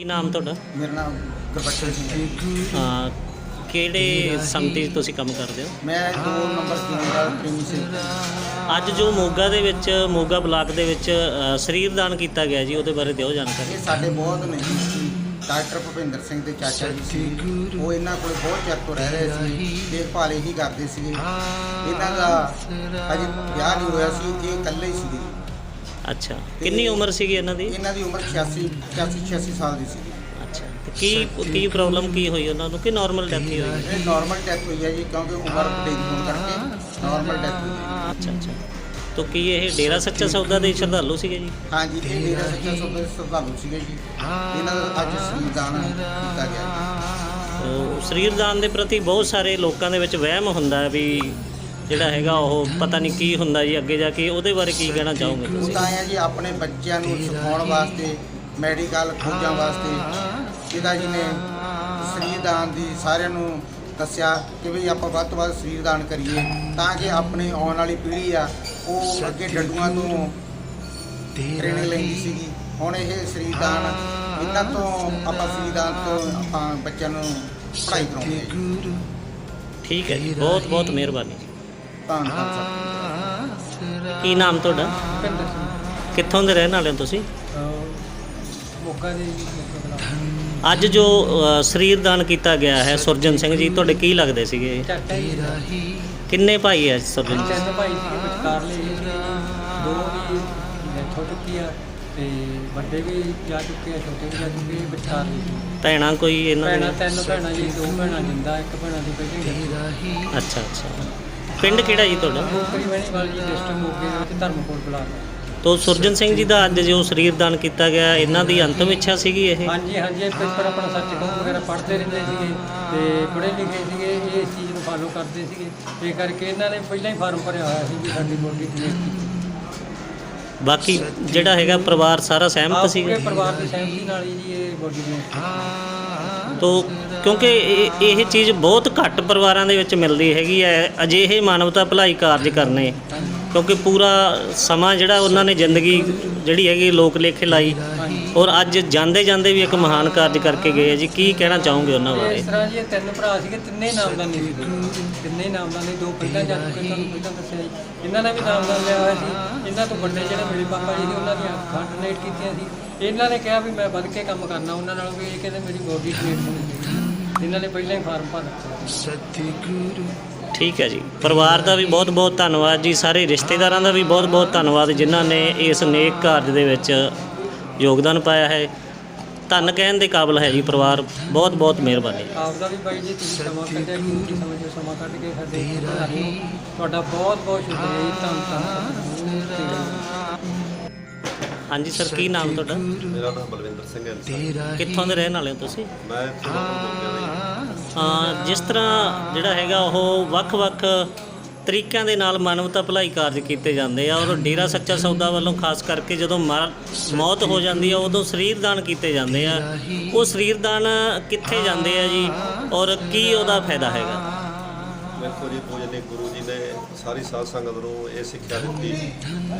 ਕੀ ਨਾਮ ਤੁਹਾਡਾ? ਮੇਰਾ ਨਾਮ ਗੁਰਬਖਸ਼ ਸਿੰਘ ਹੈ। ਅਹ ਕਿਹੜੇ ਸੰਮਤੀ 'ਚ ਤੁਸੀਂ ਕੰਮ ਕਰਦੇ ਹੋ? ਮੈਂ ਦੋ ਨੰਬਰ ਕੇਂਦਰ ਪ੍ਰੇਮੀ ਸਿੰਘ ਅੱਜ ਜੋ ਮੋਗਾ ਦੇ ਵਿੱਚ ਮੋਗਾ ਬਲਾਕ ਦੇ ਵਿੱਚ ਅਹ, ਸਰੀਰ ਦਾਨ ਕੀਤਾ ਗਿਆ ਜੀ ਉਹਦੇ ਬਾਰੇ ਦਿਓ ਜਾਣਕਾਰੀ। ਇਹ ਸਾਡੇ ਬਹੁਤ ਸੀ। ਡਾਕਟਰ ਭੁਪਿੰਦਰ ਸਿੰਘ ਦੇ ਚਾਚਾ ਜੀ ਸੀ। ਉਹ ਇਹਨਾਂ ਕੋਲ ਬਹੁਤ ਚਿਰ ਤੋਂ ਰਹਿ ਰਹੇ ਸੀ। ਦੇਖਭਾਲ ਇਹੀ ਕਰਦੇ ਸੀਗੇ। ਇਹਨਾਂ ਦਾ ਅਜੇ ਵਿਆਹ ਨਹੀਂ ਹੋਇਆ ਸੀ। ਇਹ ਇਕੱਲੇ ਹੀ ਸੀਗੇ। ਅੱਛਾ। ਕਿੰਨੀ ਉਮਰ ਸੀਗੀ ਇਹਨਾਂ ਦੀ? ਇਹਨਾਂ ਦੀ ਉਮਰ 86 85 86 ਸਾਲ ਦੀ ਸੀਗੀ। ਅੱਛਾ। ਤੇ ਕੀ ਕੀ ਪ੍ਰੋਬਲਮ ਕੀ ਹੋਈ ਉਹਨਾਂ ਨੂੰ? ਕਿ ਨਾਰਮਲ ਡੈਥ ਹੀ ਹੋਈ? ਇਹ ਨਾਰਮਲ ਡੈਥ ਹੋਈ ਹੈ ਜੀ ਕਿਉਂਕਿ ਉਮਰ ਵੱਡੀ ਹੋਣ ਕਰਕੇ ਨਾਰਮਲ ਡੈਥ ਹੋਈ ਹੈ ਅੱਛਾ ਅੱਛਾ। ਤਾਂ ਕੀ ਇਹ ਡੇਰਾ ਸੱਚਾ ਸੌਦਾ ਦੇ ਸ਼ਰਧਾਲੂ ਸੀਗੇ ਜੀ? ਹਾਂਜੀ ਇਹ ਮੇਰਾ ਸੱਚਾ ਸੌਦਾ ਸਰਦਾਲੂ ਸੀਗੇ ਜੀ। ਇਹਨਾਂ ਦਾ ਅੱਜ ਸੰਵਿਧਾਨ ਕੀਤਾ ਗਿਆ ਸਰੀਰ ਦਾਨ ਦੇ ਪ੍ਰਤੀ ਬਹੁਤ ਸਾਰੇ ਲੋਕਾਂ ਦੇ ਵਿੱਚ ਵਹਿਮ ਹੁੰਦਾ ਵੀ ਜਿਹੜਾ ਹੈਗਾ ਉਹ ਪਤਾ ਨਹੀਂ ਕੀ ਹੁੰਦਾ ਜੀ ਅੱਗੇ ਜਾ ਕੇ ਉਹਦੇ ਬਾਰੇ ਕੀ ਕਹਿਣਾ ਚਾਹੋਗੇ ਤੁਸੀਂ ਤਾਂ ਆਇਆ ਜੀ ਆਪਣੇ ਬੱਚਿਆਂ ਨੂੰ ਸਿਖਾਉਣ ਵਾਸਤੇ ਮੈਡੀਕਲ ਖੋਜਾਂ ਵਾਸਤੇ ਪਿਤਾ ਜੀ ਨੇ ਸਰੀਰ ਦਾਨ ਦੀ ਸਾਰਿਆਂ ਨੂੰ ਦੱਸਿਆ ਕਿ ਵੀ ਆਪਾਂ ਵੱਧ ਤੋਂ ਵੱਧ ਸਰੀਰ ਦਾਨ ਕਰੀਏ ਤਾਂ ਕਿ ਆਪਣੀ ਆਉਣ ਵਾਲੀ ਪੀੜ੍ਹੀ ਆ ਉਹ ਅੱਗੇ ਡੰਡੂਆਂ ਤੋਂ ਟ੍ਰੇਨਿੰਗ ਲੈਂਦੀ ਸੀਗੀ। ਹੁਣ ਇਹ ਸਰੀਰ ਦਾਨ ਇਹਨਾਂ ਤੋਂ ਆਪਾਂ ਸਰੀਰ ਦਾਨ ਤੋਂ ਆਪਾਂ ਬੱਚਿਆਂ ਨੂੰ ਪੜ੍ਹਾਈ ਕਰਾਉਂਦੇ ਹਾਂ ਜੀ। ਠੀਕ ਹੈ ਜੀ ਬਹੁਤ ਬਹੁਤ ਮਿਹਰਬਾਨੀ। ਸਰ ਕੀ ਨਾਮ ਤੁਹਾਡਾ? ਭਿੰਦਰ ਸਿੰਘ। ਕਿੱਥੋਂ ਦੇ ਰਹਿਣ ਵਾਲੇ ਹੋ ਤੁਸੀਂ? ਮੋਗਾ ਦੇ। ਅੱਜ ਜੋ ਸਰੀਰ ਦਾਨ ਕੀਤਾ ਗਿਆ ਹੈ ਸੁਰਜਨ ਸਿੰਘ ਜੀ ਤੁਹਾਡੇ ਕੀ ਲੱਗਦੇ ਸੀਗੇ? ਕਿੰਨੇ ਭਾਈ ਹੈ ਸੁਰਜਨ? ਜੀ ਤਿੰਨ ਭਾਈ ਸੀਗੇ ਵਿਚਕਾਰ ਲਈ ਦੋ ਦੀ ਡੈਥ ਹੋ ਚੁੱਕੀ ਆ ਤੇ ਵੱਡੇ ਵੀ ਜਾ ਚੁੱਕੇ ਆ ਛੋਟੇ ਵੀ ਜਾ ਚੁੱਕੇ ਆ, ਵਿਚਕਾਰ ਲਈ ਭੈਣਾਂ ਕੋਈ ਇਹਨਾਂ ਭੈਣਾਂ ਦੇ ਤਿੰਨ ਭੈਣਾਂ ਜੀ ਦੋ ਭੈਣਾਂ ਜਿੰਦਾ ਇੱਕ ਭੈਣਾਂ ਦੀ ਪਹਿਲੀ ਅੱਛਾ ਅੱਛਾ। ਪਿੰਡ ਕਿਹੜਾ ਜੀ ਤੁਹਾਡਾ? ਮੋਕਰੀ ਵਣੀ ਵਾਲੀ ਜੀ ਡਿਸਟ੍ਰਿਕਟ ਮੋਗੇ ਦੇ ਵਿੱਚ ਧਰਮਕੋਟ ਬਲਾਕ ਤੋ ਸੁਰਜਨ ਸਿੰਘ ਜੀ ਦਾ ਅੱਜ ਜੋ ਸਰੀਰ ਦਾਨ ਕੀਤਾ ਗਿਆ ਇਹਨਾਂ ਦੀ ਅੰਤਮ ਇੱਛਾ ਸੀਗੀ ਇਹ? ਹਾਂਜੀ ਹਾਂਜੀ ਇਹ ਪੇਪਰ ਆਪਣਾ ਸੱਚ ਕਹੂੰ ਵਗੈਰਾ ਪੜ੍ਹਦੇ ਰਹਿੰਦੇ ਸੀਗੇ ਤੇ ਪੜ੍ਹੇ ਲਿਖੇ ਸੀਗੇ ਇਹ ਇਸ ਚੀਜ਼ ਨੂੰ ਫਾਲੋ ਕਰਦੇ ਸੀਗੇ। ਇਹ ਕਰਕੇ ਇਹਨਾਂ ਨੇ ਪਹਿਲਾਂ ਹੀ ਫਾਰਮ ਭਰਿਆ ਹੋਇਆ ਸੀ ਵੀ ਸਾਡੀ ਬੋਡੀ ਕਲੀਅਰ ਕੀਤੀ। ਬਾਕੀ ਜਿਹੜਾ ਹੈਗਾ ਪਰਿਵਾਰ ਸਾਰਾ ਸਹਿਮਤ ਸੀਗਾ? ਪੂਰੇ ਪਰਿਵਾਰ ਦੀ ਸਹਿਮਤੀ ਨਾਲ ਹੀ ਜੀ ਇਹ ਬੋਡੀ ਕਲੀਅਰ ਤੋ ਕਿਉਂਕਿ ਇਹ ਇਹ ਚੀਜ਼ ਬਹੁਤ ਘੱਟ ਪਰਿਵਾਰਾਂ ਦੇ ਵਿੱਚ ਮਿਲਦੀ ਹੈਗੀ ਹੈ। ਅਜਿਹੇ ਮਾਨਵਤਾ ਭਲਾਈ ਕਾਰਜ ਕਰਨੇ, ਕਿਉਂਕਿ ਪੂਰਾ ਸਮਾਂ ਜਿਹੜਾ ਉਹਨਾਂ ਨੇ ਜ਼ਿੰਦਗੀ ਜਿਹੜੀ ਹੈਗੀ ਲੋਕ ਲੇਖੇ ਲਾਈ, ਔਰ ਅੱਜ ਜਾਂਦੇ ਜਾਂਦੇ ਵੀ ਇੱਕ ਮਹਾਨ ਕਾਰਜ ਕਰਕੇ ਗਏ ਆ ਜੀ। ਕੀ ਕਹਿਣਾ ਚਾਹੋਗੇ ਉਹਨਾਂ ਇਹ ਬਾਰੇ? ਇਸ ਤਰ੍ਹਾਂ ਜੀ ਇਹ ਤਿੰਨ ਭਰਾ ਸੀਗੇ, ਤਿੰਨੇ ਨਾਮਦਾਨੀ ਸੀ। ਤਿੰਨੇ ਨਾਮਦਾਨੀ, ਦੋ ਪਹਿਲਾਂ ਜਾ ਚੁੱਕੇ ਤੁਹਾਨੂੰ ਪਹਿਲਾਂ ਦੱਸਿਆ ਜੀ। ਇਹਨਾਂ ਨੇ ਵੀ ਨਾਮਦਾਨ ਲਿਆ ਹੋਇਆ ਸੀ। ਇਹਨਾਂ ਤੋਂ ਵੱਡੇ ਜਿਹੜੇ ਮੇਰੇ ਪਾਪਾ ਜੀ ਸੀ ਉਹਨਾਂ ਦੀਆਂ ਅੱਖਾਂ ਡੋਨੇਟ ਕੀਤੀਆਂ ਸੀ। ਇਹਨਾਂ ਨੇ ਕਿਹਾ ਵੀ ਮੈਂ ਵੱਧ ਕੇ ਕੰਮ ਕਰਨਾ, ਉਹਨਾਂ ਨਾਲ ਵੀ ਇਹ ਕਹਿੰਦੇ ਮੇਰੀ ਬੋਡੀ ਕਲੀਅਰ ਹੋਣੀ ਚਾਹੀਦੀ। ਇਹਨਾਂ ਨੇ ਪਹਿਲਾਂ ਹੀ ਫਾਰਮ ਭਰ ਦਿੱਤਾ ਠੀਕ ਹੈ ਜੀ। ਪਰਿਵਾਰ ਦਾ ਵੀ ਬਹੁਤ ਬਹੁਤ ਧੰਨਵਾਦ ਜੀ। ਸਾਰੇ ਰਿਸ਼ਤੇਦਾਰਾਂ ਦਾ ਵੀ ਬਹੁਤ ਬਹੁਤ ਧੰਨਵਾਦ ਜਿਨ੍ਹਾਂ ਨੇ ਇਸ ਨੇਕ ਕਾਰਜ ਦੇ ਵਿੱਚ ਯੋਗਦਾਨ ਪਾਇਆ ਹੈ। ਧੰਨ ਕਹਿਣ ਦੇ ਕਾਬਿਲ ਹੈ ਜੀ ਪਰਿਵਾਰ। ਬਹੁਤ ਬਹੁਤ ਮਿਹਰਬਾਨੀ। ਆਪ ਦਾ ਵੀ ਬਾਈ ਜੀ ਤੁਸੀਂ ਸਮਾਂ ਕੱਢਿਆ ਕੀਮਤੀ ਸਮੇਂ ਕੱਢ ਕੇ ਸਾਡੇ। ਤੁਹਾਡਾ ਬਹੁਤ ਬਹੁਤ ਸ਼ੁਕਰੀਆ ਜੀ। ਧੰਨ ਹਾਂਜੀ ਸਰ ਕੀ ਨਾਮ ਤੁਹਾਡਾ? ਮੇਰਾ ਨਾਮ ਬਲਵਿੰਦਰ ਸਿੰਘ ਹੈ ਸਰ। ਕਿੱਥੋਂ ਦੇ ਰਹਿਣ ਵਾਲੇ ਹੋ ਤੁਸੀਂ? ਮੈਂ ਅਹ ਜਿਸ ਤਰ੍ਹਾਂ ਜਿਹੜਾ ਹੈਗਾ ਉਹ ਵੱਖ-ਵੱਖ ਤਰੀਕਿਆਂ ਦੇ ਨਾਲ ਮਾਨਵਤਾ ਭਲਾਈ ਕਾਰਜ ਕੀਤੇ ਜਾਂਦੇ ਆ ਔਰ ਡੇਰਾ ਸੱਚਾ ਸੌਦਾ ਵੱਲੋਂ ਖਾਸ ਕਰਕੇ ਜਦੋਂ ਮਰ- ਮੌਤ ਹੋ ਜਾਂਦੀ ਆ ਉਦੋਂ ਸਰੀਰ ਦਾਨ ਕੀਤੇ ਜਾਂਦੇ ਆ। ਉਹ ਸਰੀਰ ਦਾਨ ਕਿੱਥੇ ਜਾਂਦੇ ਆ ਜੀ? ਔਰ ਕੀ ਉਹਦਾ ਫਾਇਦਾ ਹੈਗਾ? ਵੇਖੋ ਜੀ ਪੂਜਨੇ ਗੁਰੂ ਜੀ ਨੇ ਸਾਰੀ ਸਾਧ ਸੰਗਤ ਨੂੰ ਇਹ ਸਿੱਖਿਆ ਦਿੱਤੀ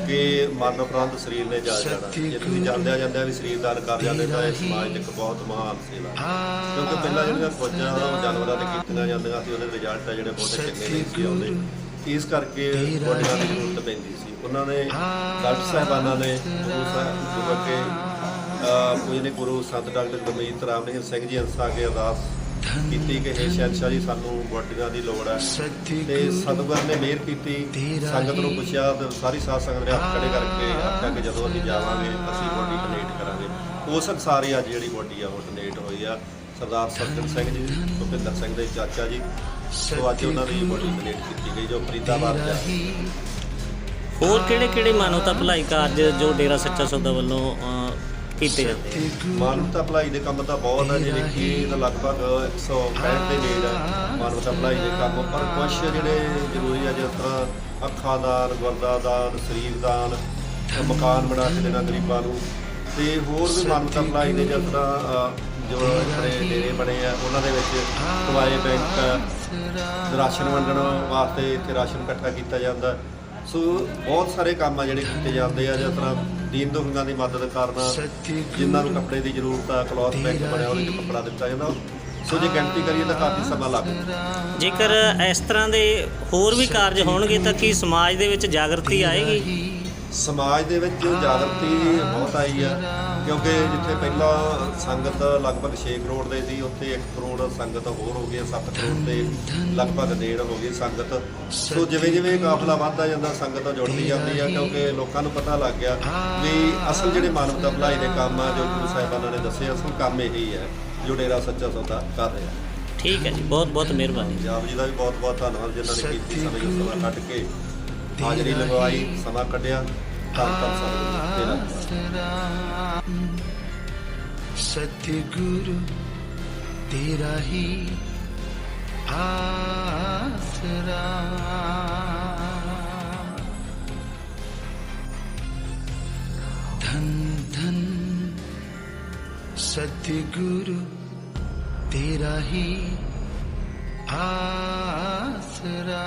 ਕਿ ਮਰਨ ਉਪਰੰਤ ਸਰੀਰ ਨੇ ਜਾ ਜਾਣਾ। ਜੇ ਤੁਸੀਂ ਜਾਂਦਿਆਂ ਜਾਂਦਿਆਂ ਵੀ ਸਰੀਰ ਦਾਨ ਕਰ ਜਾਂਦੇ ਤਾਂ ਇਹ ਸਮਾਜ 'ਚ ਇੱਕ ਬਹੁਤ ਮਹਾਨ ਸੇਵਾ। ਕਿਉਂਕਿ ਪਹਿਲਾਂ ਜਿਹੜੀਆਂ ਫੌਜਾਂ ਉਹ ਜਾਨਵਰਾਂ ਤੇ ਕੀਤੀਆਂ ਜਾਂਦੀਆਂ ਸੀ ਉਹਦੇ ਰਿਜ਼ਲਟ ਆ ਜਿਹੜੇ ਬਹੁਤ ਚੰਗੇ ਨਹੀਂ ਸੀ ਆਉਂਦੇ। ਇਸ ਕਰਕੇ ਬੋਡੀਆਂ ਦੀ ਜ਼ਰੂਰਤ ਪੈਂਦੀ ਸੀ। ਉਹਨਾਂ ਨੇ ਡਾਕਟਰ ਸਾਹਿਬਾਨਾਂ ਨੇ ਗੁਰੂ ਸਾਹਿਬ ਗੁਰੂ ਅੱਗੇ ਪੂਜਨੇ ਗੁਰੂ ਸੰਤ ਡਾਕਟਰ ਗੁਰਮੀਤ ਰਾਮ ਸਿੰਘ ਸਿੰਘ ਜੀ ਅੰਸਾ ਕੇ ਅਰਦਾਸ ਕੀਤੀ ਕਿ ਇਹ ਸ਼ਹਿਨਸ਼ਾਹ ਜੀ ਸਾਨੂੰ ਬੋਡੀਆਂ ਦੀ ਲੋੜ ਹੈ। ਤੇ ਸਤਿਗੁਰ ਨੇ ਮਿਹਰ ਕੀਤੀ ਸੰਗਤ ਨੂੰ ਪੁੱਛਿਆ ਤੇ ਸਾਰੀ ਸਾਧ ਸੰਗਤ ਨੇ ਹੱਥ ਖੜੇ ਕਰਕੇ ਆਖਿਆ ਕਿ ਜਦੋਂ ਅਸੀਂ ਜਾਵਾਂਗੇ ਅਸੀਂ ਬੋਡੀ ਡੋਨੇਟ ਕਰਾਂਗੇ। ਉਸ ਅਨੁਸਾਰ ਹੀ ਅੱਜ ਜਿਹੜੀ ਬੋਡੀ ਆ ਉਹ ਡੋਨੇਟ ਹੋਈ ਆ। ਸਰਦਾਰ ਸਰਜਨ ਸਿੰਘ ਜੀ ਭੁਪਿੰਦਰ ਸਿੰਘ ਦੇ ਚਾਚਾ ਜੀ ਸੋ ਅੱਜ ਉਹਨਾਂ ਦੀ ਬੋਡੀ ਡੋਨੇਟ ਕੀਤੀ ਗਈ ਜੋ ਫਰੀਦਾਬਾਦ ਜਾ ਹੋਰ ਕਿਹੜੇ-ਕਿਹੜੇ ਮਾਨਵਤਾ ਭਲਾਈ ਕਾਰਜ ਜੋ ਡੇਰਾ ਸੱਚਾ ਸੌਦਾ ਵੱਲੋਂ ਕੀਤੇ ਜਾਂਦੇ ਆ। ਮਾਨਵਤਾ ਭਲਾਈ ਦੇ ਕੰਮ ਤਾਂ ਬਹੁਤ ਆ, ਜਿਹੜੇ ਕਿ ਇਹਦਾ ਲਗਭਗ 165 ਦੇ ਨੇੜ ਆ ਮਾਨਵਤਾ ਭਲਾਈ ਦੇ ਕੰਮ। ਪਰ ਕੁਝ ਜਿਹੜੇ ਜ਼ਰੂਰੀ ਆ, ਜਿਸ ਤਰ੍ਹਾਂ ਅੱਖਾਂ ਦਾਨ, ਗੁਰਦਾ ਦਾਨ, ਸਰੀਰ ਦਾਨ, ਮਕਾਨ ਬਣਾ ਕੇ ਦੇਣਾ ਗਰੀਬਾਂ ਨੂੰ। ਤੇ ਹੋਰ ਵੀ ਮਾਨਵਤਾ ਭਲਾਈ ਦੇ ਜਿਸ ਤਰ੍ਹਾਂ ਜੋ ਆਪਣੇ ਡੇਰੇ ਬਣੇ ਆ, ਉਹਨਾਂ ਦੇ ਵਿੱਚ ਕਵਾਏ ਬੈਂਕ, ਰਾਸ਼ਨ ਵੰਡਣ ਵਾਸਤੇ ਇੱਥੇ ਰਾਸ਼ਨ ਇਕੱਠਾ ਕੀਤਾ ਜਾਂਦਾ। ਸੋ ਬਹੁਤ ਸਾਰੇ ਕੰਮ ਆ ਜਿਹੜੇ ਕੀਤੇ ਜਾਂਦੇ ਆ ਜਿਸ ਤਰ੍ਹਾਂ ਦੀਨ ਦੁਖੀਆਂ ਦੀ ਮਦਦ ਕਰਨਾ ਜਿਨ੍ਹਾਂ ਨੂੰ ਕੱਪੜੇ ਦੀ ਜ਼ਰੂਰਤ ਆ ਕਲੌਥ ਬੈਂਕ ਬਣਿਆ ਉਹਦੇ 'ਚ ਕੱਪੜਾ ਦਿੱਤਾ ਜਾਂਦਾ। ਸੋ ਜੇ ਗਿਣਤੀ ਕਰੀਏ ਤਾਂ ਕਾਫੀ ਸਮਾਂ ਲੱਗ ਜਾਂਦਾ ਜੇਕਰ ਇਸ ਤਰ੍ਹਾਂ ਦੇ ਹੋਰ ਵੀ ਕਾਰਜ ਹੋਣਗੇ ਤਾਂ ਕੀ ਸਮਾਜ ਦੇ ਵਿੱਚ ਜਾਗਰਤੀ ਆਏਗੀ? ਸਮਾਜ ਦੇ ਵਿੱਚ ਜਾਗਰਤੀ ਬਹੁਤ ਆਈ ਆ ਕਿਉਂਕਿ ਜਿੱਥੇ ਪਹਿਲਾਂ ਸੰਗਤ ਲਗਭਗ 6 ਕਰੋੜ ਦੇ ਸੀ ਉੱਥੇ 1 ਕਰੋੜ ਸੰਗਤ ਹੋਰ ਹੋ ਗਈ 7 ਕਰੋੜ ਦੇ ਲਗਭਗ ਨੇੜ ਹੋ ਗਈ ਸੰਗਤ। ਸੋ ਜਿਵੇਂ ਜਿਵੇਂ ਕਾਫਲਾ ਵੱਧਦਾ ਜਾਂਦਾ ਸੰਗਤ ਜੁੜਦੀ ਜਾਂਦੀ ਆ ਕਿਉਂਕਿ ਲੋਕਾਂ ਨੂੰ ਪਤਾ ਲੱਗ ਗਿਆ ਵੀ ਅਸਲ ਜਿਹੜੇ ਮਾਨਵਤਾ ਭਲਾਈ ਦੇ ਕੰਮ ਆ ਜੋ ਗੁਰੂ ਸਾਹਿਬਾਨਾਂ ਨੇ ਦੱਸੇ ਅਸਲ ਕੰਮ ਇਹੀ ਹੈ ਜੋ ਡੇਰਾ ਸੱਚਾ ਸੌਦਾ ਕਰ ਰਿਹਾ। ਠੀਕ ਹੈ ਜੀ ਬਹੁਤ ਬਹੁਤ ਮਿਹਰਬਾਨੀ। ਪੰਜਾਬ ਜੀ ਦਾ ਵੀ ਬਹੁਤ ਬਹੁਤ ਧੰਨਵਾਦ ਜਿਨ੍ਹਾਂ ਨੇ ਕੀਤੀ ਸਮੇਂ ਤੋਂ ਸਮਾਂ ਕੱਢ ਕੇ। ਹਾਜ਼ਰੀ ਲਗਵਾਈ, ਸਮਾਂ ਕੱਢਿਆ ਧੰਨ ਸਤਿਗੁਰੂ ਤੇਰਾ ਸਤਿਗੁਰੂ, ਤੇਰਾ ਹੀ ਆਸਰਾ। ਧੰ ਧੰ ਸਤਿਗੁਰੂ, ਤੇਰਾ ਹੀ ਆਸਰਾ।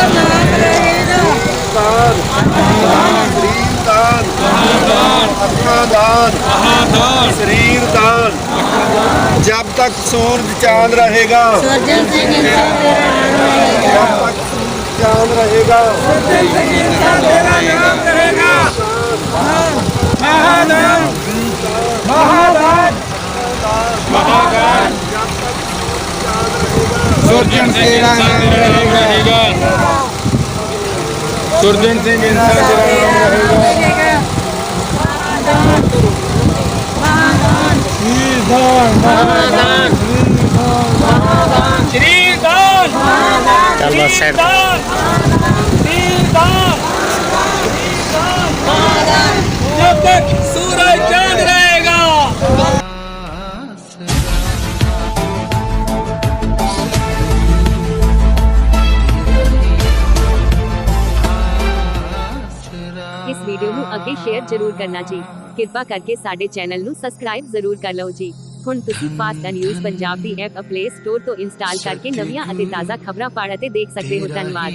ਅੱਖਾਂ ਦਾਨ ਸਰੀਰ ਦਾਨ ਜਬ ਤੱਕ ਸੂਰਜ ਚਾਂਦ ਰਹੇਗਾ ਸਰਜਨ ਸਿੰਘ ਇੰਸਾ ਤੇਰਾ ਨਾਮ ਰਹੇਗਾ ਜਬ ਤੱਕ ਸੂਰਜ ਚਾਂਦ ਰਹੇਗਾ ਸੁਰਜਨ ਸਿੰਘ ਇਨਸਾਨ ਤੇਰਾ ਨਾਮ ਰਹੇਗਾ ਸੁਰਜਨ ਸਿੰਘ ਇਨਸਾਨ ਤੇਰਾ ਨਾਮ ਰਹੇਗਾ ਚੱਲ ਬਸ ਸਾਈਡ ਤੇ। ਇਸ ਵੀਡੀਓ ਨੂੰ ਅੱਗੇ ਸ਼ੇਅਰ ਜ਼ਰੂਰ ਕਰਨਾ ਜੀ ਕਿਰਪਾ ਕਰਕੇ ਸਾਡੇ ਚੈਨਲ ਨੂੰ ਸਬਸਕ੍ਰਾਈਬ ਜ਼ਰੂਰ ਕਰ ਲਓ ਜੀ। ਹੁਣ ਤੁਸੀਂ ਫਾਸਟ ਨਿਊਜ਼ ਪੰਜਾਬ ਦੀ ਐਪ ਪਲੇ ਸਟੋਰ ਤੋਂ ਇੰਸਟਾਲ ਕਰਕੇ ਨਵੀਆਂ ਅਤੇ ਤਾਜ਼ਾ ਖਬਰਾਂ ਪੜ੍ਹ ਅਤੇ ਦੇਖ ਸਕਦੇ ਹੋ। ਧੰਨਵਾਦ।